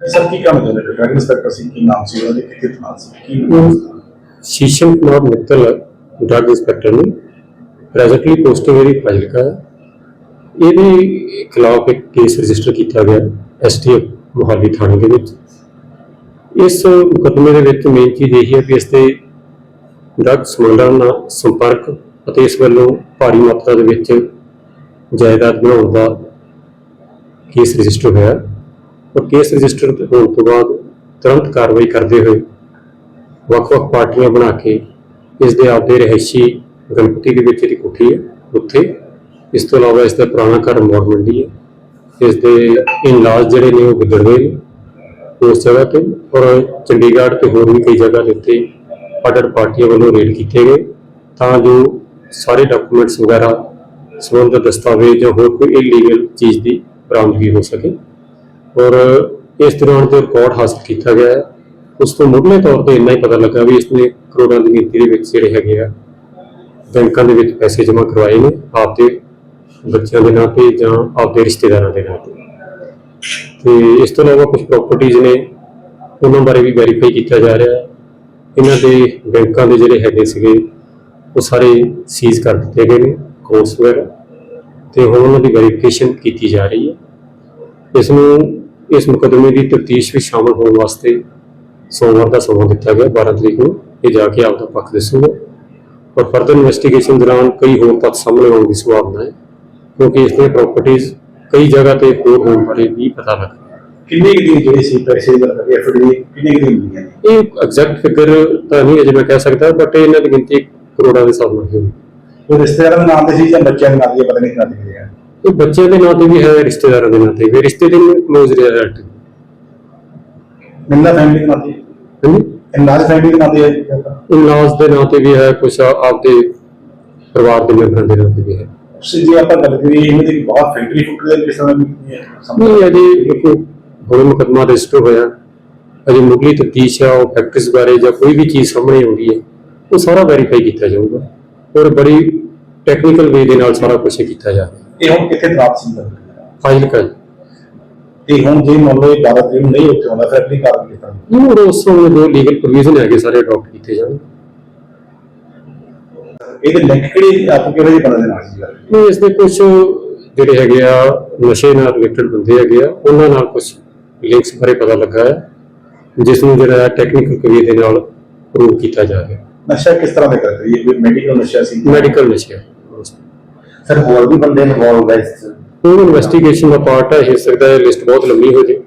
Sir, ਕੀ ਕੰਮ ਕਰਦੇ ਨੇ ਡਰਗ ਇੰਸਪੈਕਟਰ ਸੀ, ਕੀ ਨਾਮ ਸੀ ਉਹਦੇ ਕਿੱਥੇ ਥਾਂ ਸੀ? ਕੀ ਸ਼ੀਸ਼ਮ ਕੁਮਾਰ ਮਿੱਤਲ, ਡਰੱਗ ਇੰਸਪੈਕਟਰ ਨੇ। ਪ੍ਰੈਜ਼ੈਂਟਲੀ ਪੋਸਟਿੰਗ ਇਹਦੀ ਫਾਜ਼ਿਲਕਾ ਹੈ। ਇਹਦੇ ਖਿਲਾਫ ਇੱਕ ਕੇਸ ਰਜਿਸਟਰ ਕੀਤਾ ਗਿਆ ਐਸਟੀਐਫ ਮੁਹਾਲੀ ਥਾਣੇ ਦੇ ਵਿੱਚ। ਇਸ ਮੁਕੱਦਮੇ ਦੇ ਵਿੱਚ ਮੇਨ ਚੀਜ਼ ਇਹ ਹੈ ਕਿ ਇਸ ਤੇ ਡਰੱਗ ਸਮਗਲਰ ਨਾਲ ਸੰਪਰਕ ਅਤੇ ਇਸ ਵੱਲੋਂ ਭਾਰੀ ਮਾਤਰਾ ਦੇ ਵਿੱਚ ਜਾਇਦਾਦ ਬਣਾਉਣ ਦਾ ਕੇਸ ਰਜਿਸਟਰ ਹੋਇਆ। ਔਰ ਕੇਸ ਰਜਿਸਟਰ ਹੋਣ ਤੋਂ ਬਾਅਦ ਤੁਰੰਤ ਕਾਰਵਾਈ ਕਰਦੇ ਹੋਏ ਵੱਖ-ਵੱਖ ਪਾਰਟੀਆਂ ਬਣਾ ਕੇ ਇਸ ਦੇ ਆਪਦੇ ਰਹਿਸ਼ੀ ਗਣਪਤੀ ਦੇ ਵਿੱਚ ਜਿਹੜੀ ਕੋਠੀ ਹੈ, ਉੱਥੇ। ਇਸ ਤੋਂ ਇਲਾਵਾ ਇਸ ਦਾ ਪੁਰਾਣਾ ਘਰ ਮੋੜ ਮੰਡੀ ਹੈ। ਇਸ ਦੇ ਇਨ-ਲਾਜ਼ ਜਿਹੜੇ ਨੇ ਉਹ ਗੁਜ਼ਰਦੇ ਨੇ ਉਸ ਜਗ੍ਹਾ ਤੇ ਔਰ ਚੰਡੀਗੜ੍ਹ ਤੇ ਹੋਰ ਵੀ ਕਈ ਜਗ੍ਹਾ ਦੇ ਉੱਤੇ ਅਡਰ ਪਾਰਟੀਆਂ ਵੱਲੋਂ ਰੇਡ ਕੀਤੇ ਗਏ। ਤਾਂ ਜੋ ਸਾਰੇ ਡਾਕੂਮੈਂਟਸ ਵਗੈਰਾ ਸੰਬੰਧਿਤ ਦਸਤਾਵੇਜ਼ ਜਾਂ ਹੋਰ ਕੋਈ ਇਲੀਗਲ ਚੀਜ਼ ਦੀ ਬਰਾਮਦਗੀ ਹੋ ਸਕੇ। ਔਰ ਇਸ ਦੌਰਾਨ ਜੋ ਰਿਕਾਰਡ ਹਾਸਲ ਕੀਤਾ ਗਿਆ ਹੈ। ਉਸ ਤੋਂ ਮੁੱਢਲੇ ਤੌਰ ਤੇ ਇੰਨਾ ਹੀ ਪਤਾ ਲੱਗਾ ਵੀ ਇਸਨੇ ਕਰੋੜਾਂ ਦੀ ਗਿਣਤੀ ਦੇ ਵਿੱਚ ਜਿਹੜੇ ਹੈਗੇ ਆ, ਬੈਂਕਾਂ ਦੇ ਵਿੱਚ ਪੈਸੇ ਜਮ੍ਹਾਂ ਕਰਵਾਏ ਨੇ ਆਪਦੇ ਬੱਚਿਆਂ ਦੇ ਨਾਂ ਤੇ ਜਾਂ ਆਪਦੇ ਰਿਸ਼ਤੇਦਾਰਾਂ ਦੇ ਨਾਂ ਤੇ। ਤੇ ਇਸ ਤੋਂ ਇਲਾਵਾ ਕੁਝ ਪ੍ਰਾਪਰਟੀਆਂ ਨੇ, ਉਹਨਾਂ ਬਾਰੇ ਵੀ ਵੈਰੀਫਾਈ ਕੀਤਾ ਜਾ ਰਿਹਾ ਹੈ। ਇਹਨਾਂ ਦੇ ਬੈਂਕਾਂ ਦੇ ਜਿਹੜੇ ਹੈਗੇ ਸੀਗੇ, ਉਹ ਸਾਰੇ ਸੀਜ਼ ਕਰ ਦਿੱਤੇ ਗਏ ਨੇ ਅਕਾਊਂਟਸ ਵਗੈਰਾ। ਤੇ ਹੁਣ ਉਹਨਾਂ ਦੀ ਵੈਰੀਫਿਕੇਸ਼ਨ ਕੀਤੀ ਜਾ ਰਹੀ ਹੈ। ਇਸ ਨੂੰ ਇਸ ਮੁਕੱਦਮੇ ਦੀ ਤਫਤੀਸ਼ ਵਿੱਚ ਸ਼ਾਮਲ ਹੋਣ ਵਾਸਤੇ ਸੋਮਵਾਰ ਦਾ ਸਮਾਂ ਦਿੱਤਾ ਗਿਆ 12 ਤਰੀਕ ਨੂੰ। ਇਹ ਜਾ ਕੇ ਆਪਦਾ ਪੱਖ ਦੱਸੂਗਾ। ਔਰ ਫਰਦਰ ਇਨਵੈਸਟੀਗੇਸ਼ਨ ਦੌਰਾਨ ਕਈ ਹੋਰ ਤੱਥ ਸਾਹਮਣੇ ਆਉਣ ਦੀ ਸੰਭਾਵਨਾ ਹੈ ਕਿਉਂਕਿ ਇਸ ਦੀਆਂ ਪ੍ਰਾਪਰਟੀਆਂ ਕਈ ਜਗ੍ਹਾ ਤੇ ਹੋਰ ਹੋਣ ਬਾਰੇ ਵੀ ਪਤਾ ਲੱਗ ਕਿੰਨੀ ਕੁ ਦੀ ਜਿਹੜੀ ਸੀ ਪੈਸੇ ਦੀ ਐਫਡੀ ਕਿੰਨੀ ਕੁ ਦੀ ਮਿਲੀਆਂ ਨੇ ਇਹ ਐਗਜ਼ੈਕਟ ਫਿਗਰ ਤਾਂ ਨਹੀਂ ਅਜੇ ਮੈਂ ਕਹਿ ਸਕਦਾ ਬਟ ਇਹਨਾਂ ਦੀ ਗਿਣਤੀ ਕਰੋੜਾਂ ਦੇ ਹਿਸਾਬ ਨਾਲ ਹੋਈ ਉਹ ਰਿਸ਼ਤੇਦਾਰਾਂ ਦੇ ਨਾਮ ਤੇ ਸੀ ਜਾਂ ਬੱਚਿਆਂ ਦੇ ਨਾਮ ਤੇ ਪਤਾ ਨਹੀਂ ਕਿੰਨਾ ਦੀ ਹੈ ਇਹ ਬੱਚਿਆਂ ਦੇ ਨਾਂ ਤੇ ਵੀ ਹੈ ਰਿਸ਼ਤੇਦਾਰਾਂ ਦੇ ਨਾਂ ਤੇ ਵੀ ਰਿਸ਼ਤੇ ਦੇ ਕਲੋਜ਼ ਰਿਲੇਟਿਵ ਮਿਲਦਾ ਫੈਮਿਲੀ ਦੇ ਨਾਮ ਤੇ। ਹਾਂਜੀ? ਇਨਾਜ ਫੈਮਿਲੀ ਦੇ ਨਾਮ ਤੇ ਹੈ। ਜੀ ਇਨ-ਲਾਜ਼ ਦੇ ਨਾਂ ਤੇ ਵੀ ਹੈ ਕੁਝ ਆਪਦੇ ਪਰਿਵਾਰ ਦੇ ਮੈਂਬਰਾਂ ਦੇ ਨਾਂ ਤੇ ਵੀ ਹੈ। ਸੀ ਜੇ ਆਪਾਂ ਗੱਲ ਕਰੀਏ ਇਹਨਾਂ ਦੀ ਬਹੁਤ ਫੈਕਟਰੀ ਫੁੱਟਰ ਦੇ ਕਿਸ ਤਰ੍ਹਾਂ ਦੀ ਹੈ? ਨਹੀਂ ਅਜੇ ਦੇਖੋ ਮੁਕੱਦਮਾ ਰਜਿਸਟਰ ਹੋਇਆ। ਅਜੇ ਮੁੱਢਲੀ ਤਫਤੀਸ਼ ਆ ਉਹ ਫੈਕਟਰੀਜ਼ ਬਾਰੇ ਜਾਂ ਕੋਈ ਵੀ ਚੀਜ਼ ਸਾਹਮਣੇ ਆਉਂਦੀ ਹੈ ਉਹ ਸਾਰਾ ਵੈਰੀਫਾਈ ਕੀਤਾ ਜਾਊਗਾ। ਔਰ ਬੜੀ ਟੈਕਨੀਕਲ ਵੇ ਦੇ ਨਾਲ ਸਾਰਾ ਕੁਝ ਕੀਤਾ ਜਾ ਰਿਹਾ ਇਹ ਹੁਣ ਕਿੱਥੇ ਪ੍ਰਾਪਤ ਸੀ? ਗੱਲ ਫਾਈਲ ਕਰ। ਤੇ ਹੁਣ ਜੇ ਮੰਨ ਲਓ ਇਹ 12 ਤਰੀਕ ਨੂੰ ਨਹੀਂ ਉੱਥੇ ਆਉਂਦਾ ਫਿਰ ਕਿਸ ਤਰ੍ਹਾਂ ਨਹੀਂ ਉਹ ਉਸ ਸਮੇਂ ਜੋ ਲੀਗਲ ਪ੍ਰੋਵੀਜ਼ਨ ਹੈਗੇ ਸਾਰੇ ਅਡਾਪਟ ਕੀਤੇ ਜਾਣ। ਇਹਦੇ ਲਿੰਕ ਕਿਹੜੀ ਆਪ ਕਿਹੜੇ ਦੇ ਬੰਦੇ ਦੇ ਨਾਲ ਸੀ? ਨਹੀਂ ਇਸ ਦੇ ਕੁਝ ਜਿਹੜੇ ਹੈਗੇ ਆ ਨਸ਼ੇ ਨਾਲ ਰਿਲੇਟਡ ਬੰਦੇ ਹੈਗੇ ਆ ਉਹਨਾਂ ਨਾਲ ਕੁਝ ਲਿੰਕਸ ਬਾਰੇ ਪਤਾ ਲੱਗਾ ਹੈ ਜਿਸ ਨੂੰ ਜਿਹੜਾ ਟੈਕਨੀਕਲ ਕਵੇ ਦੇ ਨਾਲ ਪ੍ਰੂਵ ਕੀਤਾ ਜਾ ਰਿਹਾ। ਨਸ਼ਾ ਕਿਸ ਤਰ੍ਹਾਂ ਦਾ ਕਰ ਰਹੀ ਹੈ ਕੋਈ ਮੈਡੀਕਲ ਨਸ਼ਾ ਸੀ? ਮੈਡੀਕਲ ਨਸ਼ਾ। ਸਰ ਹੋਰ ਵੀ ਬੰਦੇ ਇਨਵੋਲਵ ਹੈ ਇਸ 'ਚ? ਉਹ ਇਨਵੈਸਟੀਗੇਸ਼ਨ ਦਾ ਪਾਰਟ ਹੈ ਹੋ ਸਕਦਾ ਹੈ ਲਿਸਟ ਬਹੁਤ ਲੰਮੀ ਹੋ ਜੇ